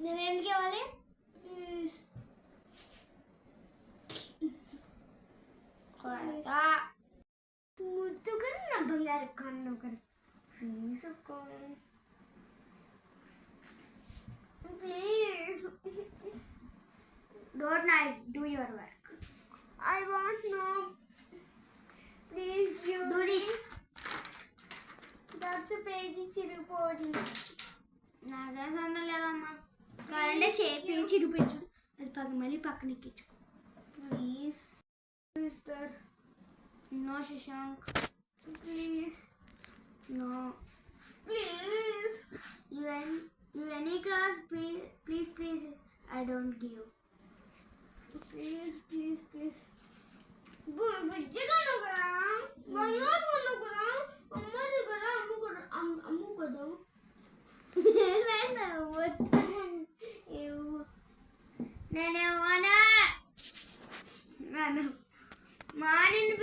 నేను ఎందుకు ఇవ్వాలి ప్లీజ్ కొడతా ముద్దుగా నా బంగారు కన్ను ఒకటి ప్లీజ్ అక్క please don't nice do your work I want no please you do this that's page చిరిగిపోతుంది నాకే సందం లేదమ్మా కావాలంటే చేపించి చూపించు అది పక్క మళ్ళీ పక్కన ఎక్కించుకో please sister no Shashank please no please you and you any class please please please I don't give please please please బుజ్జిగా కదా బంగారు కదా అమ్మ దగ్గర అమ్ము కూడా అమ్ము నేనేమోనా? నన్ను మా నిన్ను